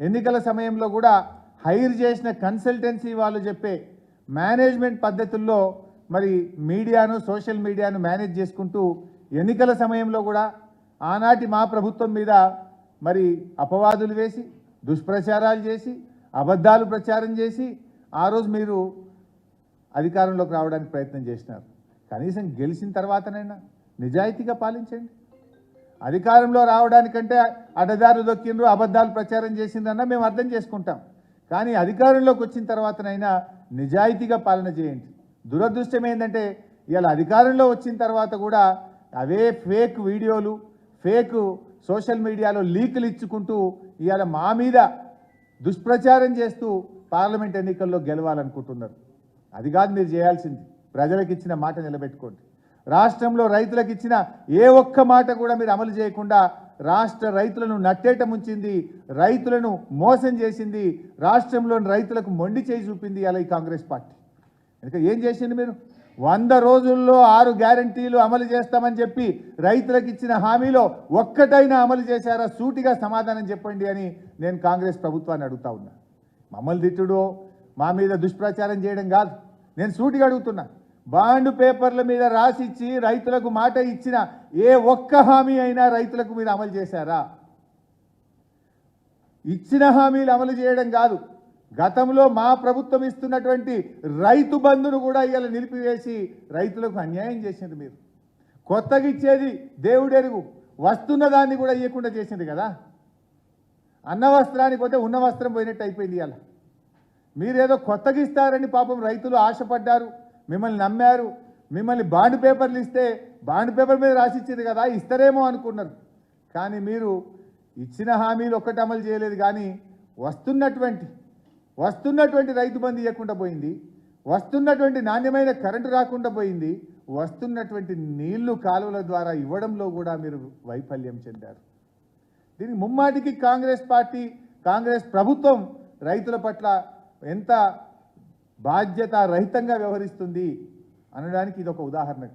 ఎన్నికల సమయంలో కూడా హైర్ చేసిన కన్సల్టెన్సీ వాళ్ళు చెప్పే మేనేజ్మెంట్ పద్ధతుల్లో మరి మీడియాను సోషల్ మీడియాను మేనేజ్ చేసుకుంటూ ఎన్నికల సమయంలో కూడా ఆనాటి మా ప్రభుత్వం మీద మరి అపవాదులు వేసి దుష్ప్రచారాలు చేసి అబద్ధాలు ప్రచారం చేసి ఆ రోజు మీరు అధికారంలోకి రావడానికి ప్రయత్నం చేసినారు. కనీసం గెలిచిన తర్వాతనైనా నిజాయితీగా పాలించండి. అధికారంలో రావడానికంటే అడ్డదారు దొక్కిండ్రు అబద్ధాలు ప్రచారం చేసిందన్న మేము అర్థం చేసుకుంటాం. కానీ అధికారంలోకి వచ్చిన తర్వాతనైనా నిజాయితీగా పాలన చేయండి. దురదృష్టం ఏంటంటే ఇవాళ అధికారంలో వచ్చిన తర్వాత కూడా అవే ఫేక్ వీడియోలు ఫేక్ సోషల్ మీడియాలో లీకులు ఇచ్చుకుంటూ ఇవాళ మా మీద దుష్ప్రచారం చేస్తూ పార్లమెంట్ ఎన్నికల్లో గెలవాలనుకుంటున్నారు. అది కాదు మీరు చేయాల్సింది. ప్రజలకు ఇచ్చిన మాట నిలబెట్టుకోండి. రాష్ట్రంలో రైతులకు ఇచ్చిన ఏ ఒక్క మాట కూడా మీరు అమలు చేయకుండా రాష్ట్ర రైతులను నట్టేట ముంచింది రైతులను మోసం చేసింది రాష్ట్రంలోని రైతులకు మొండి చేయి చూపింది అలా ఈ కాంగ్రెస్ పార్టీ. ఇంకా ఏం చేసింది మీరు? వంద రోజుల్లో ఆరు గ్యారంటీలు అమలు చేస్తామని చెప్పి రైతులకు ఇచ్చిన హామీలో ఒక్కటైనా అమలు చేశారా? సూటిగా సమాధానం చెప్పండి అని నేను కాంగ్రెస్ ప్రభుత్వాన్ని అడుగుతా ఉన్నా. మమ్మల్ని తిట్టుడో మా మీద దుష్ప్రచారం చేయడం కాదు. నేను సూటిగా అడుగుతున్నా. బాండ్ పేపర్ల మీద రాసిచ్చి రైతులకు మాట ఇచ్చిన ఏ ఒక్క హామీ అయినా రైతులకు మీరు అమలు చేశారా? ఇచ్చిన హామీలు అమలు చేయడం కాదు. గతంలో మా ప్రభుత్వం ఇస్తున్నటువంటి రైతు బంధును కూడా ఇలా నిలిపివేసి రైతులకు అన్యాయం చేసింది మీరు. కొత్తగా ఇచ్చేది దేవుడెరుగు వస్తున్న దాన్ని కూడా ఇవ్వకుండా చేసింది కదా. అన్న వస్త్రానికి పోతే ఉన్న వస్త్రం పోయినట్టు అయిపోయింది ఇలా మీరేదో కొత్తగా ఇస్తారని పాపం రైతులు ఆశపడ్డారు. మిమ్మల్ని నమ్మారు. మిమ్మల్ని బాండ్ పేపర్లు ఇస్తే బాండ్ పేపర్ మీద రాసిచ్చింది కదా ఇస్తారేమో అనుకున్నారు. కానీ మీరు ఇచ్చిన హామీలు ఒక్కటి అమలు చేయలేదు కానీ వస్తున్నటువంటి వస్తున్నటువంటి రైతు బంధు ఇవ్వకుండా పోయింది. వస్తున్నటువంటి నాణ్యమైన కరెంటు రాకుండా పోయింది. వస్తున్నటువంటి నీళ్ళు కాలువల ద్వారా ఇవ్వడంలో కూడా మీరు వైఫల్యం చెందారు. దీనికి ముమ్మాటికి కాంగ్రెస్ పార్టీ కాంగ్రెస్ ప్రభుత్వం రైతుల పట్ల ఎంత బాధ్యత రహితంగా వ్యవహరిస్తుంది అనడానికి ఇది ఒక ఉదాహరణ.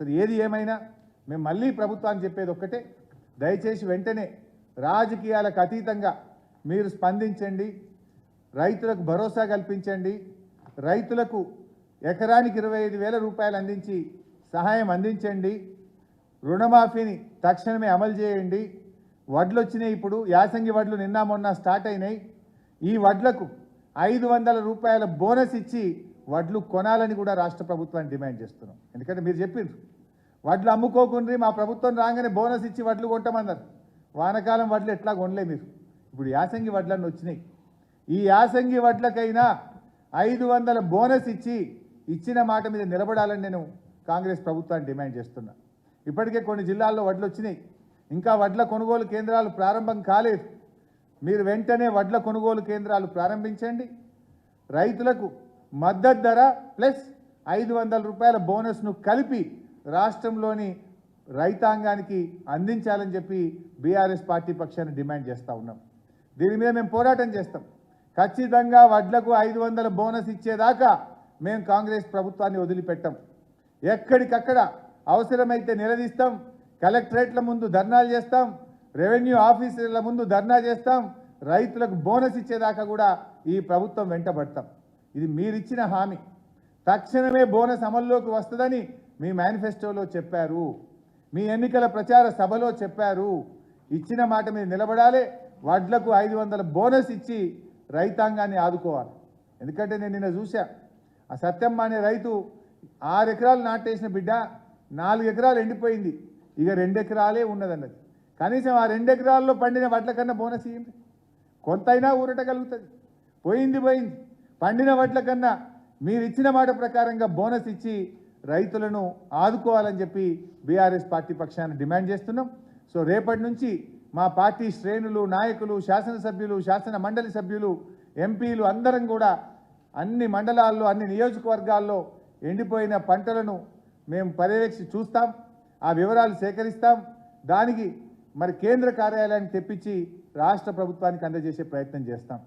సరే ఏది ఏమైనా మేము మళ్ళీ ప్రభుత్వానికి చెప్పేది ఒక్కటే. దయచేసి వెంటనే రాజకీయాలకు అతీతంగా మీరు స్పందించండి. రైతులకు భరోసా కల్పించండి. రైతులకు ఎకరానికి ఇరవై ఐదు వేల రూపాయలు అందించి సహాయం అందించండి. రుణమాఫీని తక్షణమే అమలు చేయండి. వడ్లు వచ్చినాయి ఇప్పుడు. యాసంగి వడ్లు నిన్న మొన్న స్టార్ట్ అయినాయి. ఈ వడ్లకు ఐదు వందల రూపాయల బోనస్ ఇచ్చి వడ్లు కొనాలని కూడా రాష్ట్ర ప్రభుత్వాన్ని డిమాండ్ చేస్తున్నాం. ఎందుకంటే మీరు చెప్పిండ్రు. వడ్లు అమ్ముకోకుండ్రి మా ప్రభుత్వం రాగానే బోనస్ ఇచ్చి వడ్లు కొంటామన్నారు. వానకాలం వడ్లు ఎట్లా కొనలే మీరు? ఇప్పుడు యాసంగి వడ్లన్నీ వచ్చినాయి. ఈ యాసంగి వడ్లకైనా ఐదు వందల బోనస్ ఇచ్చి ఇచ్చిన మాట మీద నిలబడాలని నేను కాంగ్రెస్ ప్రభుత్వాన్ని డిమాండ్ చేస్తున్నా. ఇప్పటికే కొన్ని జిల్లాల్లో వడ్లు వచ్చినాయి. ఇంకా వడ్ల కొనుగోలు కేంద్రాలు ప్రారంభం కాలేదు. మీరు వెంటనే వడ్ల కొనుగోలు కేంద్రాలు ప్రారంభించండి. రైతులకు మద్దతు ధర ప్లస్ ఐదు వందల రూపాయల బోనస్ను కలిపి రాష్ట్రంలోని రైతాంగానికి అందించాలని చెప్పి బీఆర్ఎస్ పార్టీ పక్షాన్ని డిమాండ్ చేస్తూ ఉన్నాం. దీని మీద మేము పోరాటం చేస్తాం. ఖచ్చితంగా వడ్లకు ఐదు వందల బోనస్ ఇచ్చేదాకా మేము కాంగ్రెస్ ప్రభుత్వాన్ని వదిలిపెట్టాం. ఎక్కడికక్కడ అవసరమైతే నిలదీస్తాం. కలెక్టరేట్ల ముందు ధర్నాలు చేస్తాం. రెవెన్యూ ఆఫీసర్ల ముందు ధర్నా చేస్తాం రైతులకు బోనస్ ఇచ్చేదాకా కూడా ఈ ప్రభుత్వం వెంటబడతాం. ఇది మీరిచ్చిన హామీ. తక్షణమే బోనస్ అమల్లోకి వస్తుందని మీ మేనిఫెస్టోలో చెప్పారు. మీ ఎన్నికల ప్రచార సభలో చెప్పారు. ఇచ్చిన మాట మీద నిలబడాలి. వడ్లకు ఐదు వందల బోనస్ ఇచ్చి రైతాంగాన్ని ఆదుకోవాలి. ఎందుకంటే నేను నిన్న చూశా ఆ సత్యమ్మ అనే రైతు ఆరు ఎకరాలు నాటేసిన బిడ్డ నాలుగు ఎకరాలు ఎండిపోయింది. ఇక రెండు ఎకరాలే ఉన్నదన్నది. కనీసం ఆ రెండు ఎకరాల్లో పండిన వడ్ల కన్నా బోనస్ ఇవ్వండి కొంతైనా ఊరటగలుగుతుంది పోయింది పోయింది. పండిన వడ్ల కన్నా మీరు ఇచ్చిన మాట ప్రకారంగా బోనస్ ఇచ్చి రైతులను ఆదుకోవాలని చెప్పి బీఆర్ఎస్ పార్టీ పక్షాన్ని డిమాండ్ చేస్తున్నాం. సో రేపటి నుంచి మా పార్టీ శ్రేణులు నాయకులు శాసనసభ్యులు శాసన మండలి సభ్యులు ఎంపీలు అందరం కూడా అన్ని మండలాల్లో అన్ని నియోజకవర్గాల్లో ఎండిపోయిన పంటలను మేము పర్యవేక్షి చూస్తాం. ఆ వివరాలు సేకరిస్తాం. దానికి మరి కేంద్ర కార్యాలయాన్ని తెప్పించి రాష్ట్ర ప్రభుత్వానికి అందజేసే ప్రయత్నం చేస్తాం.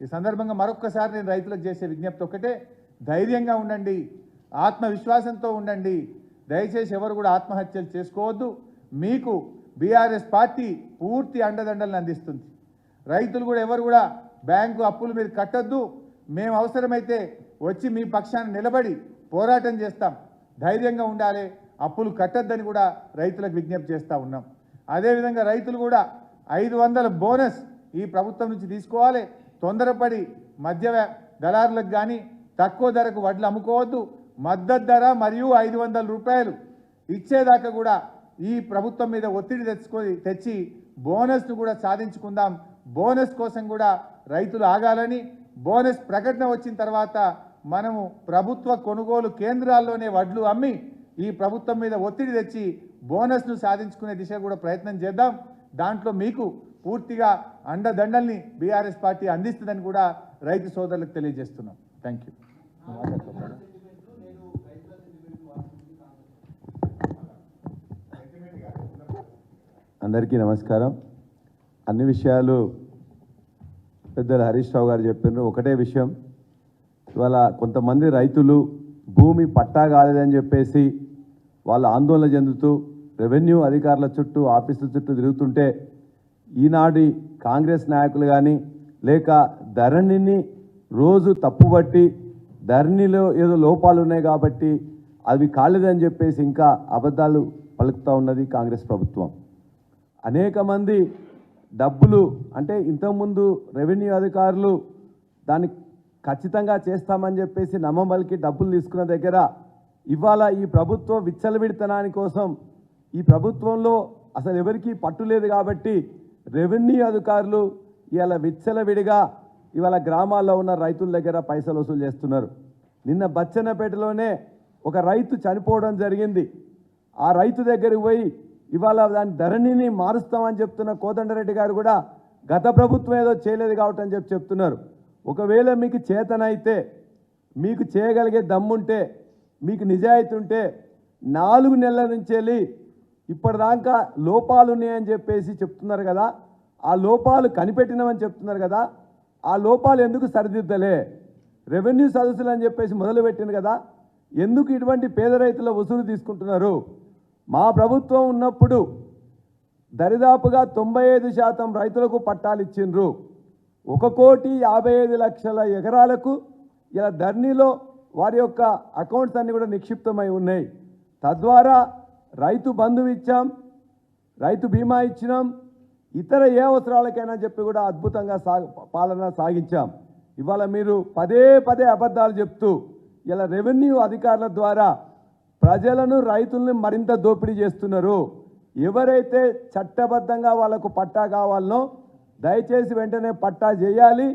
ఈ సందర్భంగా మరొక్కసారి నేను రైతులకు చేసే విజ్ఞప్తి ఒకటే ధైర్యంగా ఉండండి ఆత్మవిశ్వాసంతో ఉండండి. దయచేసి ఎవరు కూడా ఆత్మహత్యలు చేసుకోవద్దు. మీకు బీఆర్ఎస్ పార్టీ పూర్తి అండదండలను అందిస్తుంది. రైతులు కూడా ఎవరు కూడా బ్యాంకు అప్పులు మీరు కట్టొద్దు. మేము అవసరమైతే వచ్చి మీ పక్షాన్ని నిలబడి పోరాటం చేస్తాం. ధైర్యంగా ఉండాలి. అప్పులు కట్టొద్దని కూడా రైతులకు విజ్ఞప్తి చేస్తూ ఉన్నాం. అదేవిధంగా రైతులు కూడా ఐదు వందల బోనస్ ఈ ప్రభుత్వం నుంచి తీసుకోవాలి. తొందరపడి మధ్య దళారులకు కానీ తక్కువ ధరకు వడ్లు అమ్ముకోవద్దు. మద్దతు ధర మరియు ఐదు వందల రూపాయలు ఇచ్చేదాకా కూడా ఈ ప్రభుత్వం మీద ఒత్తిడి తెచ్చుకొని తెచ్చి బోనస్ను కూడా సాధించుకుందాం. బోనస్ కోసం కూడా రైతులు ఆగాలని బోనస్ ప్రకటన వచ్చిన తర్వాత మనము ప్రభుత్వ కొనుగోలు కేంద్రాల్లోనే వడ్లు అమ్మి ఈ ప్రభుత్వం మీద ఒత్తిడి తెచ్చి బోనస్ను సాధించుకునే దిశగా కూడా ప్రయత్నం చేద్దాం. దాంట్లో మీకు పూర్తిగా అండదండల్ని బీఆర్ఎస్ పార్టీ అందిస్తుందని కూడా రైతు సోదరులకు తెలియజేస్తున్నాం. థ్యాంక్ యూ అందరికీ నమస్కారం. అన్ని విషయాలు పెద్దలు హరీష్ రావు గారు చెప్పినారు. ఒకటే విషయం. ఇవాళ కొంతమంది రైతులు భూమి పట్టా కాలేదని చెప్పేసి వాళ్ళు ఆందోళన చెందుతూ రెవెన్యూ అధికారుల చుట్టూ ఆఫీసుల చుట్టూ తిరుగుతుంటే ఈనాటి కాంగ్రెస్ నాయకులు కానీ లేక ధరణిని రోజు తప్పుబట్టి ధరణిలో ఏదో లోపాలు ఉన్నాయి కాబట్టి అవి కాలేదని చెప్పేసి ఇంకా అబద్ధాలు పలుకుతూ ఉన్నది కాంగ్రెస్ ప్రభుత్వం. అనేక మంది డబ్బులు అంటే ఇంతకుముందు రెవెన్యూ అధికారులు దాన్ని ఖచ్చితంగా చేస్తామని చెప్పేసి నమ్మబలికి డబ్బులు తీసుకున్న దగ్గర ఇవాళ ఈ ప్రభుత్వ విచ్చలవిడితనాని కోసం ఈ ప్రభుత్వంలో అసలు ఎవరికీ పట్టు లేదు కాబట్టి రెవెన్యూ అధికారులు ఇవాళ విచ్చలవిడిగా ఇవాళ గ్రామాల్లో ఉన్న రైతుల దగ్గర పైసలు వసూలు చేస్తున్నారు. నిన్న బచ్చన్నపేటలోనే ఒక రైతు చనిపోవడం జరిగింది. ఆ రైతు దగ్గరికి పోయి ఇవాళ దాని ధరణిని మారుస్తామని చెప్తున్న కోదండరెడ్డి గారు కూడా గత ప్రభుత్వం ఏదో చేయలేదు కాబట్టి అని చెప్పి చెప్తున్నారు. ఒకవేళ మీకు చేతనైతే మీకు చేయగలిగే దమ్ముంటే మీకు నిజాయితీ ఉంటే నాలుగు నెలల నుంచి వెళ్ళి ఇప్పటిదాకా లోపాలు ఉన్నాయని చెప్పేసి చెప్తున్నారు కదా ఆ లోపాలు కనిపెట్టినామని చెప్తున్నారు కదా ఆ లోపాలు ఎందుకు సరిదిద్దలే? రెవెన్యూ సదస్సులు అని చెప్పేసి మొదలుపెట్టింది కదా ఎందుకు ఇటువంటి పేద రైతుల వసూలు తీసుకుంటున్నారు? మా ప్రభుత్వం ఉన్నప్పుడు దరిదాపుగా తొంభై ఐదు శాతం రైతులకు పట్టాలు ఇచ్చిండ్రు. ఒక కోటి యాభై ఐదు లక్షల ఎకరాలకు ఇలా ధర్నీలో వారి యొక్క అకౌంట్స్ అన్నీ కూడా నిక్షిప్తమై ఉన్నాయి. తద్వారా రైతు బంధువు ఇచ్చాం రైతు బీమా ఇచ్చినాం ఇతర ఏ అవసరాలకైనా చెప్పి కూడా అద్భుతంగా సాగ పాలన సాగించాం. ఇవాళ మీరు పదే పదే అబద్ధాలు చెప్తూ ఇలా రెవెన్యూ అధికారుల ద్వారా ప్రజలను రైతుల్ని మరింత దోపిడీ చేస్తున్నారు. ఎవరైతే చట్టబద్ధంగా వాళ్ళకు పట్టా కావాలనో దయచేసి వెంటనే పట్టా చేయాలి.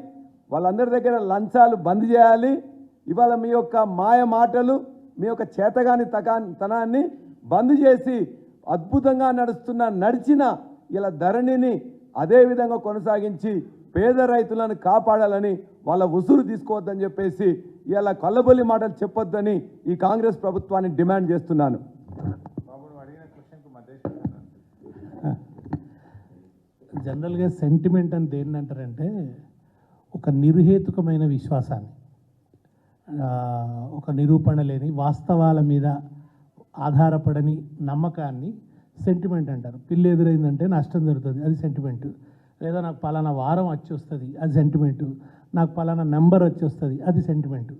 వాళ్ళందరి దగ్గర లంచాలు బంద్ చేయాలి. ఇవాళ మీ యొక్క మాయ మాటలు మీ యొక్క చేతగాని తకా తనాన్ని బంద్ చేసి అద్భుతంగా నడుస్తున్న నడిచిన ఇలా ధరణిని అదేవిధంగా కొనసాగించి పేద రైతులను కాపాడాలని వాళ్ళ ఉసురు తీసుకోవద్దని చెప్పేసి ఇలా కళ్ళబొల్లి మాటలు చెప్పొద్దని ఈ కాంగ్రెస్ ప్రభుత్వాన్ని డిమాండ్ చేస్తున్నాను. బాబు జనరల్గా సెంటిమెంట్ అని దేన్ని అంటారంటే ఒక నిర్హేతుకమైన విశ్వాసాన్ని. ఒక నిరూపణ లేని వాస్తవాల మీద ఆధారపడని నమ్మకాన్ని సెంటిమెంట్ అంటారు. పిల్లి ఎదురైందంటే నష్టం జరుగుతుంది అది సెంటిమెంట్ లేదా నాకు పలానా వారం వచ్చి వస్తుంది అది సెంటిమెంట్ నాకు పలానా నెంబర్ వచ్చి వస్తుంది అది సెంటిమెంట్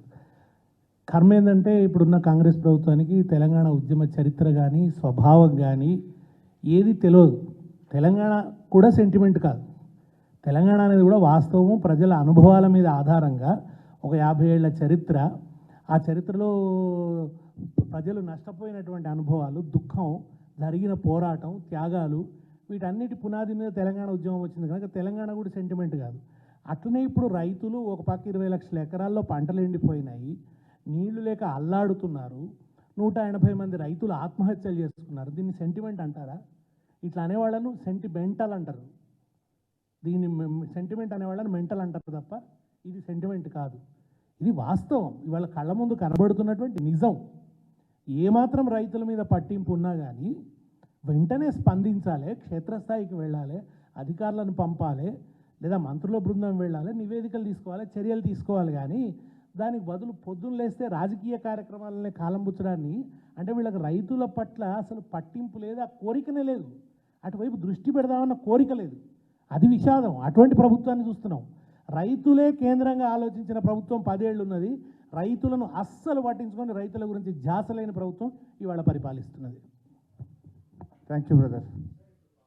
కర్మ ఏంటంటే ఇప్పుడున్న కాంగ్రెస్ ప్రభుత్వానికి తెలంగాణ ఉద్యమ చరిత్ర కానీ స్వభావం కానీ ఏది తెలియదు తెలంగాణ కూడా సెంటిమెంట్ కాదు. తెలంగాణ అనేది కూడా వాస్తవము ప్రజల అనుభవాల మీద ఆధారంగా ఒక యాభై ఏళ్ళ చరిత్ర. ఆ చరిత్రలో ప్రజలు నష్టపోయినటువంటి అనుభవాలు దుఃఖం జరిగిన పోరాటం త్యాగాలు వీటన్నిటి పునాది మీద తెలంగాణ ఉద్యమం వచ్చింది. కనుక తెలంగాణ కూడా సెంటిమెంట్ కాదు. అట్లనే ఇప్పుడు రైతులు ఒక పక్క ఇరవై లక్షల ఎకరాల్లో పంటలు ఎండిపోయినాయి. నీళ్ళు లేక అల్లాడుతున్నారు. నూట ఎనభై మంది రైతులు ఆత్మహత్యలు చేసుకున్నారు. దీన్ని సెంటిమెంట్ అంటారా? ఇట్లా అనేవాళ్ళను సెంటిమెంటల్ అంటారు. దీన్ని సెంటిమెంట్ అనేవాళ్ళని మెంటల్ అంటారు తప్ప ఇది సెంటిమెంట్ కాదు. ఇది వాస్తవం. ఇవాళ కళ్ళ ముందు కనబడుతున్నటువంటి నిజం. ఏమాత్రం రైతుల మీద పట్టింపు ఉన్నా కానీ వెంటనే స్పందించాలి క్షేత్రస్థాయికి వెళ్ళాలి అధికారులను పంపాలి లేదా మంత్రుల బృందం వెళ్ళాలి నివేదికలు తీసుకోవాలి చర్యలు తీసుకోవాలి కానీ దానికి బదులు పొద్దున్న లేస్తే రాజకీయ కార్యక్రమాలనే కాలంబుచ్చడాన్ని అంటే వీళ్ళకి రైతుల పట్ల అసలు పట్టింపు లేదు ఆ కోరికనే లేదు. అటువైపు దృష్టి పెడదామన్న కోరిక లేదు. అది విషాదం. అటువంటి ప్రభుత్వాన్ని చూస్తున్నాం. రైతులే కేంద్రంగా ఆలోచించిన ప్రభుత్వం పదేళ్ళు ఉన్నది రైతులను అస్సలు పట్టించుకొని రైతుల గురించి ధ్యాస లేని ప్రభుత్వం ఇవాళ పరిపాలిస్తున్నది. Thank you brother